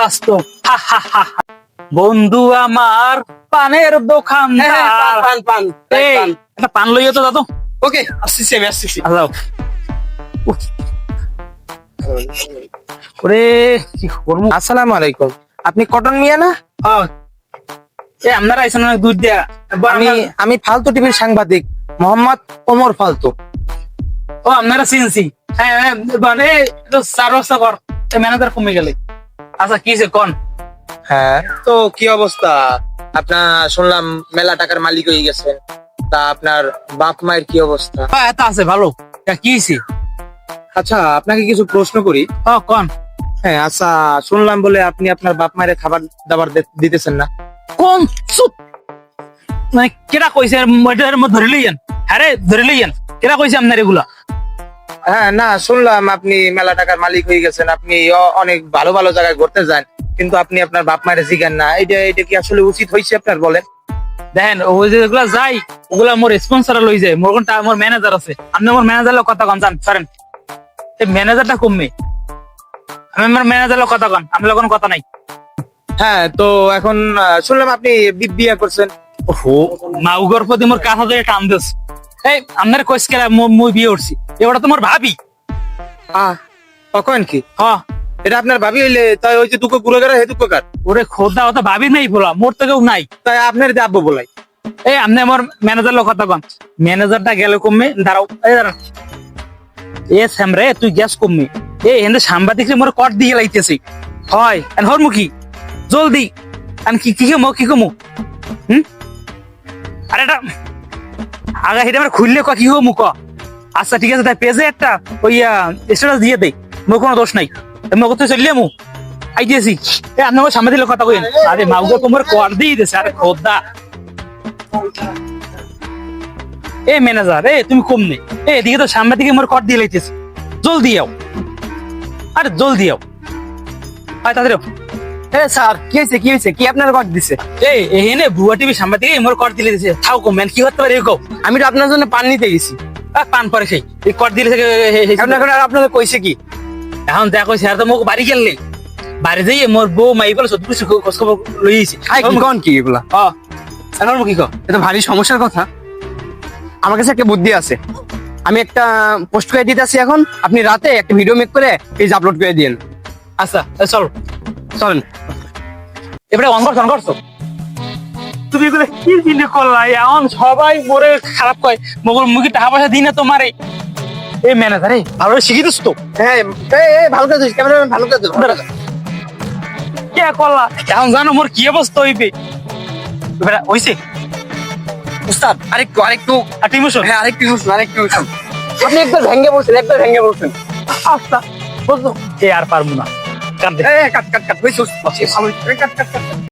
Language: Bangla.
বাস্তব। হা, হা, হা, হা। বন্ধু আমার পানের দোকান হ্যাঁ, হ্যাঁ, পান, পান, পান, পান। লইয়া তো দাদু। ওকে আসতেছি আমি আচ্ছা উফ, ওরে কি করব? আসসালামু আলাইকুম। আপনি কটন মিয়া না? এ আপনারা আইসেন অনেক দূর দিয়া। আমি আমি ফালতু টিভির সাংবাদিক মোহাম্মদ ওমর ফালতু। ও আপনারা চিনছি। হ্যাঁ হ্যাঁ, মানে চার বস্তা কর। ম্যানেজার কমে গেলে। আচ্ছা কি কন? হ্যাঁ তো কি অবস্থা? আপনার শুনলাম মেলা টাকার মালিক হয়ে গেছেন। তা আপনার বাপ মায়ের কি অবস্থা? হ্যাঁ এটা আছে ভালো। তা কি হয়েছে? আচ্ছা আপনাকে কিছু প্রশ্ন করি। ও কন? হ্যাঁ আচ্ছা শুনলাম বলে আপনি আপনার বাপ মায়ের খাবার দাবার দিতেছেন না। কোন? চুপ! মানে কেটা কইছে? মধ্যে ধরে লইয়েন। হ্যাঁ রে ধরে লইয়েন। কেটা কইছে আপনার এগুলা? হ্যাঁ না শুনলাম আপনি মেলা টাকার মালিক হয়ে গেছেন। আপনি অনেক ভালো ভালো জায়গায় ঘুরতে যান। কিন্তু আপনি আপনার বাপ মায়ের জিগান না এটা এটা কি আসলে উচিত হয়েছে আপনার বলেন? দেখেন ওই যেগুলা যাই ওগুলা মোর স্পন্সর লই যায়। মোর কোনটা মোর ম্যানেজার আছে। আপনি মোর ম্যানেজার কথা কন জান সরেন এই ম্যানেজারটা কমবে। আমি আমার ম্যানেজার কথা কন আমার কোনো কথা নাই। হ্যাঁ তো এখন শুনলাম আপনি বিয়ে করছেন। ওহো মাউগর প্রতি মোর কাঁথা ধরে টান দিস। এই আপনার কইস কেলা মুই বিয়ে উঠছি এবারে তোমার ভাবি। আহ কখন কি? হ। এটা আপনার ভাবি হইলে তাই ওই যে দুঃখ কার? ওরে খোদা ওটা ভাবি নাই বলা মোর তো কেউ নাই। তাই আপনার যে আব্বু বলাই। এই আপনি আমার ম্যানেজার লোক কথা কন। ম্যানেজারটা গেলে কমবে দাঁড়াও এই এ স্যামরে তুই গ্যাস কমবে এ এনে সাংবাদিক মোর কট দিয়ে লাইতেছি। হয় এন হর মুখি জলদি। আন কি কি কমো কি কমো? হুম? আরে এটা আগা হেটা আমার খুললে ক কি হো মুখ আচ্ছা ঠিক আছে, তাই পেজে একটা ওই স্ট্যাটাস দিয়ে দেই। মোর কোনো দোষ নাই। আমি ওকে চললে মু। আই দিয়েছি এ, আপনি আমার সামনে দিলে কথা কইন। আরে মাউগো তোমার কর দিয়ে দিয়েছে আরে, খোদা। এ ম্যানেজার এ, তুমি কম নেই। এ, এদিকে তো সামনে দিকে মোর কট দিয়ে লাইতেছি। জলদি আও। আরে, জলদি আও। আয়, তাড়াতাড়ি এ, স্যার, কি হয়েছে কি হয়েছে কি আপনার কট দিছে? এই এখানে বুয়া টিভি সামনে দিকে মোর কট দিলে দিছে থাও কম ম্যান কি করতে পারে কও। আমি তো আপনার জন্য পান নিতে গেছি। পান পরে সেই। এই কট দিলে এখন এখন আর আপনাদের কইছে কি? এখন দেখো স্যার তো মোক বাড়ি গেলে বাড়ি মোর বউ মাই বলে কিছু খোঁজ খবর লইছি কোন কি এগুলা এখন কি এটা ভারী সমস্যার কথা। আমার কাছে একটা বুদ্ধি আছে। আমি একটা পোস্ট করে দিতেছি এখন। আপনি রাতে একটা ভিডিও মেক করে পেজ আপলোড করে দিন আচ্ছা চল। চলেন। এবারে অন করছ অন করছ তুমি এগুলো কি চিন্তা করলা? এখন সবাই মোরে খারাপ কয়। মগর মুখে টাকা পয়সা দিই না তোমারে এই ম্যানেজার এই ভালো শিখি দিস তো। হ্যাঁ ভালো করে দিস ক্যামেরাম্যান ভালো করে দিস কে করলা? এখন জানো মোর কি অবস্থা হইবে। এবারে হইছে। উস্তাদ আরেকটু আরেকটু। আর টিম শুন হ্যাঁ আরেকটু শুনুন আরেকটু শুনুন আপনি একবার ভেঙে বলছেন একবার ভেঙে বলছেন আচ্ছা বুঝলো এ আর পারব না। কাট কাট কাট ভালো কাট কাট কাট।